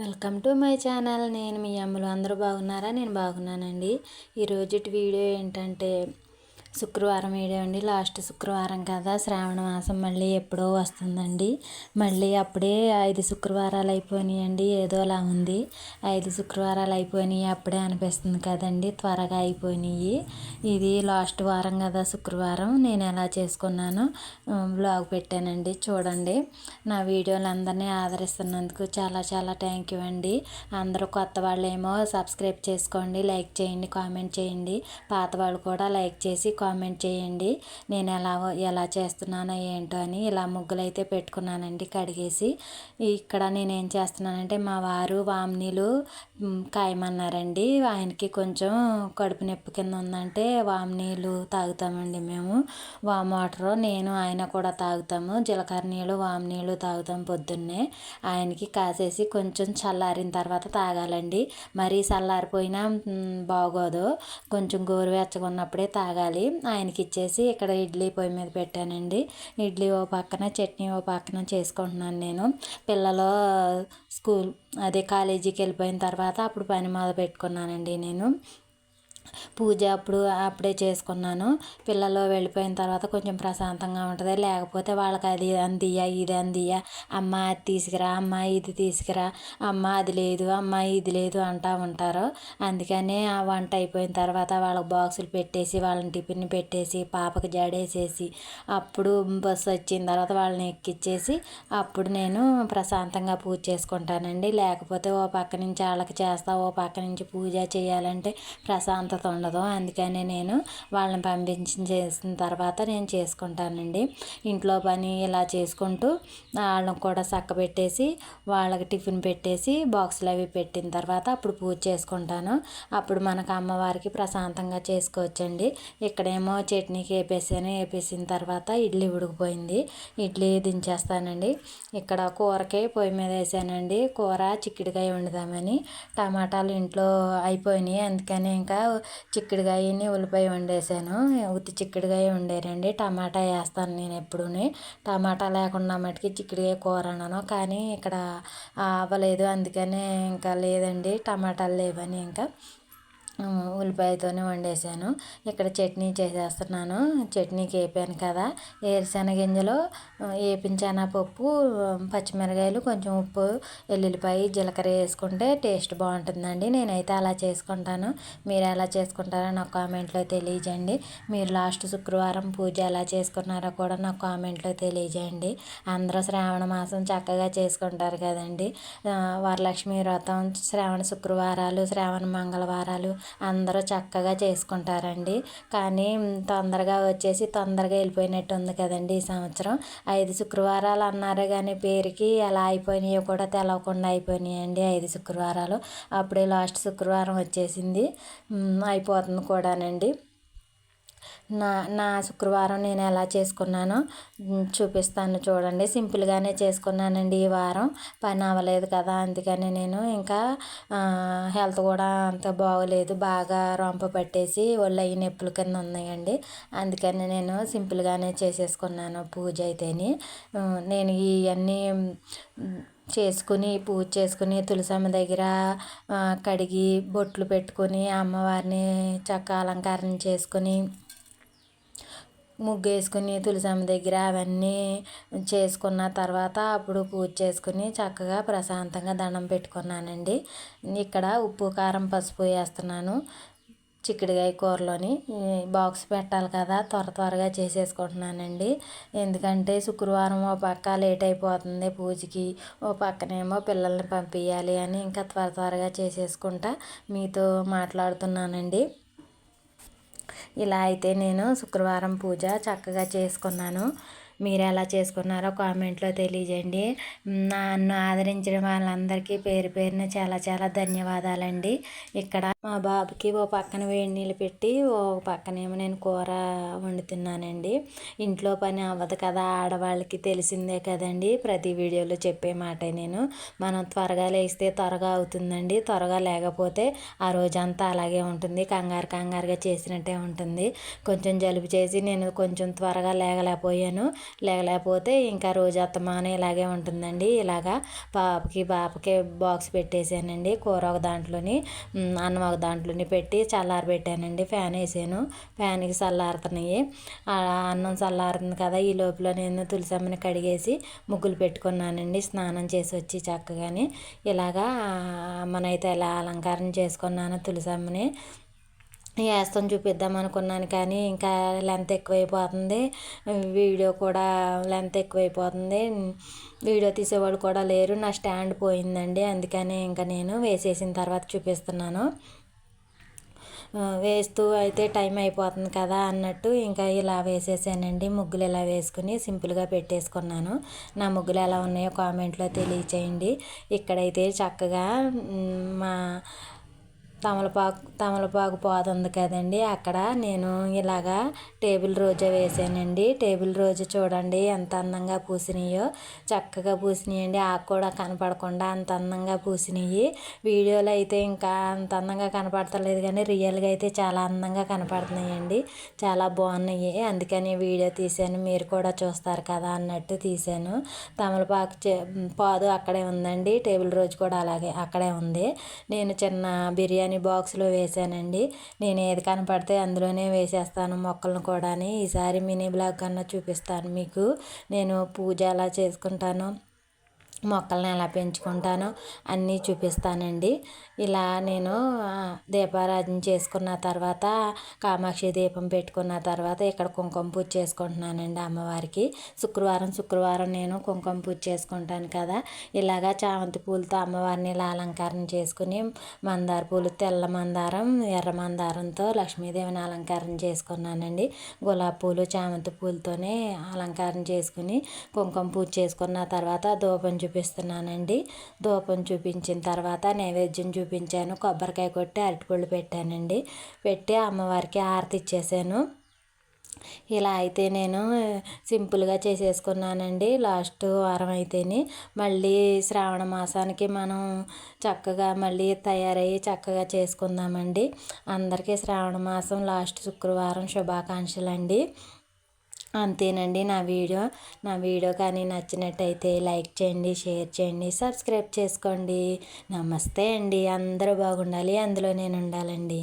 Welcome to my channel. నేను మీ అమ్మలు. అందరూ బాగున్నారా? నేను బాగున్నానండి. ఈరోజు వీడియో ఏంటంటే శుక్రవారం అండి. లాస్ట్ శుక్రవారం కదా. శ్రావణ మాసం మళ్ళీ ఎప్పుడో వస్తుందండి. మళ్ళీ అప్పుడే ఐదు శుక్రవారాలు అయిపోయినాయండి. ఏదోలా ఉంది. ఐదు శుక్రవారాలు అయిపోయినాయి. అప్పుడే అనిపిస్తుంది కదండి. త్వరగా అయిపోయినాయి. ఇది లాస్ట్ వారం కదా శుక్రవారం. నేను ఎలా చేసుకున్నాను బ్లాగ్ పెట్టానండి. చూడండి. నా వీడియోలు అందరినీ ఆదరిస్తున్నందుకు చాలా చాలా థ్యాంక్ యూ అండి. అందరూ కొత్త వాళ్ళు ఏమో సబ్స్క్రైబ్ చేసుకోండి లైక్ చేయండి కామెంట్ చేయండి. పాత వాళ్ళు కూడా లైక్ చేసి కామెంట్ చేయండి. నేను ఎలా ఎలా చేస్తున్నానో ఏంటో అని ఇలా ముగ్గులు అయితే పెట్టుకున్నానండి కడిగేసి. ఇక్కడ నేను ఏం చేస్తున్నానంటే మా వారు వామినీలు కాయమన్నారండి. ఆయనకి కొంచెం కడుపు నొప్పి కింద ఉందంటే వామినీళ్ళు తాగుతామండి మేము. వామ్ వాటర్ నేను ఆయన కూడా తాగుతాము. జీలకర్ర నీళ్ళు వామ్ నీళ్ళు తాగుతాం పొద్దున్నే. ఆయనకి కాసేసి కొంచెం చల్లారిన తర్వాత తాగాలండి. మరీ చల్లారిపోయినా బాగోదు. కొంచెం గోరువెచ్చగా ఉన్నప్పుడే తాగాలి. ఆయనకి ఇచ్చేసి ఇక్కడ ఇడ్లీ పొయ్యి మీద పెట్టానండి. ఇడ్లీ ఓ పక్కన చట్నీ ఓ పక్కన చేసుకుంటున్నాను నేను. పిల్లలు స్కూల్ అదే కాలేజీకి వెళ్ళిపోయిన తర్వాత అప్పుడు పని మొదలు పెట్టుకున్నానండి నేను. పూజ అప్పుడు అప్పుడే చేసుకున్నాను. పిల్లలు వెళ్ళిపోయిన తర్వాత కొంచెం ప్రశాంతంగా ఉంటుంది. లేకపోతే వాళ్ళకి అది అందియ్య ఇది అందియ్య. అమ్మ అది తీసుకురా అమ్మ ఇది తీసుకురా అమ్మ అది లేదు అమ్మ ఇది లేదు అంటూ ఉంటారు. అందుకనే ఆ వంట అయిపోయిన తర్వాత వాళ్ళకి బాక్సులు పెట్టేసి వాళ్ళని టిఫిన్ పెట్టేసి పాపకు జడేసేసి అప్పుడు బస్సు వచ్చిన తర్వాత వాళ్ళని ఎక్కిచ్చేసి అప్పుడు నేను ప్రశాంతంగా పూజ చేసుకుంటానండి. లేకపోతే ఓ పక్క నుంచి వాళ్ళకి చేస్తా ఓ పక్క నుంచి పూజ చేయాలంటే ప్రశాంతత ఉండదు. అందుకనే నేను వాళ్ళని పంపించి చేసిన తర్వాత నేను చేసుకుంటానండి. ఇంట్లో పని ఇలా చేసుకుంటూ వాళ్ళని కూడా చక్క పెట్టేసి వాళ్ళకి టిఫిన్ పెట్టేసి బాక్సులు అవి పెట్టిన తర్వాత అప్పుడు పూజ చేసుకుంటాను. అప్పుడు మనకు అమ్మవారికి ప్రశాంతంగా చేసుకోవచ్చండి. ఇక్కడేమో చట్నీకి వేపేసాను వేపేసిన తర్వాత ఇడ్లీ ఉడికిపోయింది. ఇడ్లీ దించేస్తానండి. ఇక్కడ కూరకే పొయ్యి మీద వేసానండి. కూర చిక్కుడుకాయ వండుదామని. టమాటాలు ఇంట్లో అయిపోయినాయి. అందుకని ఇంకా చిక్కుడుకాయని ఉల్లిపాయ వండేసాను. ఉత్తి చిక్కుడుకాయ వండారండి. టమాటా వేస్తాను నేను ఎప్పుడూ టమాటా లేకుండా మటుకి చిక్కుడుకాయ కూర అన్నాను కానీ ఇక్కడ అవ్వలేదు అందుకనే ఇంకా లేదండి. టమాటాలు లేవని ఇంకా. ఉల్లిపాయతోనే వండేసాను ఇక్కడ చట్నీ చేసేస్తున్నాను. చట్నీకి వేపాను కదా. వేరుశెనగ గింజలు వేపించిన పప్పు పచ్చిమిరకాయలు కొంచెం ఉప్పు ఎల్లుల్లిపాయ జీలకర్ర వేసుకుంటే టేస్ట్ బాగుంటుందండి. నేనైతే అలా చేసుకుంటాను. మీరు ఎలా చేసుకుంటారో నాకు కామెంట్లో తెలియజేయండి. మీరు లాస్ట్ శుక్రవారం పూజ ఎలా చేసుకున్నారో కూడా నాకు కామెంట్లో తెలియజేయండి. అందరూ శ్రావణ మాసం చక్కగా చేసుకుంటారు కదండి. వరలక్ష్మి వ్రతం శ్రావణ శుక్రవారాలు శ్రావణ మంగళవారాలు అందరూ చక్కగా చేసుకుంటారండి. కానీ తొందరగా వచ్చేసి తొందరగా వెళ్ళిపోయినట్టు ఉంది కదండి ఈ సంవత్సరం. ఐదు శుక్రవారాలు అన్నారు కానీ పేరుకి ఎలా అయిపోయినాయో కూడా తెలవకుండా అయిపోయినాయండి ఐదు శుక్రవారాలు. అప్పుడే లాస్ట్ శుక్రవారం వచ్చేసింది. అయిపోతుంది కూడానండి. నా నా శుక్రవారం నేను ఎలా చేసుకున్నానో చూపిస్తాను చూడండి. సింపుల్గానే చేసుకున్నానండి ఈ వారం. పని అవ్వలేదు కదా అందుకని నేను ఇంకా హెల్త్ కూడా అంత బాగోలేదు. బాగా రొంప పట్టేసి ఒళ్ళు అయ్యి నొప్పుల కింద ఉన్నాయండి. అందుకని నేను సింపుల్గానే చేసేసుకున్నాను పూజ అయితేని. నేను ఇవన్నీ చేసుకుని పూజ చేసుకుని తులసమ్మ దగ్గర కడిగి బొట్లు పెట్టుకొని అమ్మవారిని చక్క అలంకారం చేసుకుని ముగ్గు వేసుకుని తులసమ్మ దగ్గర అవన్నీ చేసుకున్న తర్వాత అప్పుడు పూజ చేసుకుని చక్కగా ప్రశాంతంగా దండం పెట్టుకున్నానండి. ఇక్కడ ఉప్పు కారం పసుపు వేస్తున్నాను. చిక్కుడుకాయ కూరలోని బాక్స్ పెట్టాలి కదా త్వర త్వరగా చేసేసుకుంటున్నానండి. ఎందుకంటే శుక్రవారం ఓ పక్క లేట్ అయిపోతుంది పూజకి. ఓ పక్కనేమో పిల్లల్ని పంపించాలి అని ఇంకా త్వర త్వరగా చేసేసుకుంటా మీతో మాట్లాడుతున్నానండి. ఇలా అయితే నేను శుక్రవారం పూజ చక్కగా చేసుకున్నాను. మీరు ఎలా చేసుకున్నారో కామెంట్లో తెలియజేయండి. నన్ను ఆదరించిన వాళ్ళందరికీ పేరు పేరున చాలా చాలా ధన్యవాదాలండి. ఇక్కడ మా బాబుకి ఓ పక్కన వేడి నీళ్ళు పెట్టి ఓ పక్కనేమో నేను కూర వండుతున్నానండి. ఇంట్లో పని అవ్వదు కదా ఆడవాళ్ళకి తెలిసిందే కదండి. ప్రతి వీడియోలో చెప్పే మాట నేను. మనం త్వరగా లేస్తే త్వరగా అవుతుందండి. త్వరగా లేకపోతే ఆ రోజంతా అలాగే ఉంటుంది. కంగారు కంగారుగా చేసినట్టే ఉంటుంది. కొంచెం జలుబు చేసి నేను కొంచెం త్వరగా లేగలేకపోయాను. లేకపోతే ఇంకా రోజు అత్తమానే ఇలాగే ఉంటుందండి. ఇలాగా పాపకి పాపకి బాక్స్ పెట్టేసానండి కూర ఒక దాంట్లోని అన్నం ఒక దాంట్లోని పెట్టి చల్లారబెట్టానండి ఫ్యాన్ వేసాను. ఫ్యాన్కి చల్లారుతున్నాయి. అన్నం చల్లారుతుంది కదా ఈ లోపల నేను తులసమ్మని కడిగేసి ముగ్గులు పెట్టుకున్నానండి. స్నానం చేసి వచ్చి చక్కగాని ఇలాగా మనైతే ఎలా అలంకారం చేసుకున్నాను తులసమ్మని వేస్తాం చూపిద్దాం అనుకున్నాను కానీ ఇంకా లెంత్ ఎక్కువైపోతుంది. వీడియో కూడా లెంత్ ఎక్కువైపోతుంది. వీడియో తీసేవాళ్ళు కూడా లేరు. నా స్టాండ్ పోయిందండి. అందుకని ఇంకా నేను వేసేసిన తర్వాత చూపిస్తున్నాను. వేస్తూ అయితే టైం అయిపోతుంది కదా అన్నట్టు ఇంకా ఇలా వేసేసానండి. ముగ్గులు ఇలా వేసుకుని సింపుల్గా పెట్టేసుకున్నాను. నా ముగ్గులు ఎలా ఉన్నాయో కామెంట్లో తెలియచేయండి. ఇక్కడైతే చక్కగా మా తమలపాకు తమలపాకు పాదు ఉంది కదండి. అక్కడ నేను ఇలాగా టేబుల్ రోజా వేసానండి. టేబుల్ రోజు చూడండి ఎంత అందంగా పూసినాయో. చక్కగా పూసినాయండి. ఆకు కూడా కనపడకుండా అంత అందంగా పూసినాయి. వీడియోలో అయితే ఇంకా అంత అందంగా కనపడతలేదు కానీ రియల్గా అయితే చాలా అందంగా కనపడుతున్నాయండి. చాలా బాగున్నాయి. అందుకని వీడియో తీశాను. మీరు కూడా చూస్తారు కదా అన్నట్టు తీశాను. తమలపాకు పాదు అక్కడే ఉందండి. టేబుల్ రోజు కూడా అలాగే అక్కడే ఉంది. నేను చిన్న బిర్యానీ బిర్యానీ బాక్స్లో వేసానండి నేను ఏది కనపడితే అందులోనే వేసేస్తాను మొక్కలను కూడా ఈసారి మినీ బ్లాగ్ కన్నా చూపిస్తాను మీకు. నేను పూజ ఎలా చేసుకుంటాను. మొక్కలను ఎలా పెంచుకుంటానో అన్నీ చూపిస్తానండి. ఇలా నేను దీపారాధన చేసుకున్న తర్వాత కామాక్షి దీపం పెట్టుకున్న తర్వాత ఇక్కడ కుంకుమ పూజ చేసుకుంటున్నానండి అమ్మవారికి. శుక్రవారం శుక్రవారం నేను కుంకుమ పూజ చేసుకుంటాను కదా. ఇలాగా చామంతి పూలతో అమ్మవారిని ఇలా అలంకారం చేసుకుని మందార పూలు తెల్ల మందారం ఎర్ర మందారంతో లక్ష్మీదేవిని అలంకారం చేసుకున్నానండి. గులాబీ పూలు చామంతి పూలతోనే అలంకారం చేసుకుని కుంకుమ పూజ చేసుకున్న తర్వాత ధూపం చూపిస్తున్నానండి. ధూపం చూపించిన తర్వాత నైవేద్యం చూపించాను. కొబ్బరికాయ కొట్టి అరటిపళ్ళు పెట్టానండి. పెట్టి అమ్మవారికి హారతి ఇచ్చేసాను. ఇలా అయితే నేను సింపుల్గా చేసేసుకున్నానండి. లాస్ట్ వారం అయితేనే. మళ్ళీ శ్రావణ మాసానికి మనం చక్కగా మళ్ళీ తయారయ్యి చక్కగా చేసుకుందామండి. అందరికీ శ్రావణ మాసం లాస్ట్ శుక్రవారం శుభాకాంక్షలు అండి అంతేనండి. నా వీడియో నా వీడియో కానీ నచ్చినట్టయితే లైక్ చేయండి షేర్ చేయండి సబ్స్క్రైబ్ చేసుకోండి. నమస్తే అండి. అందరూ బాగుండాలి. అందులో నేను ఉండాలండి.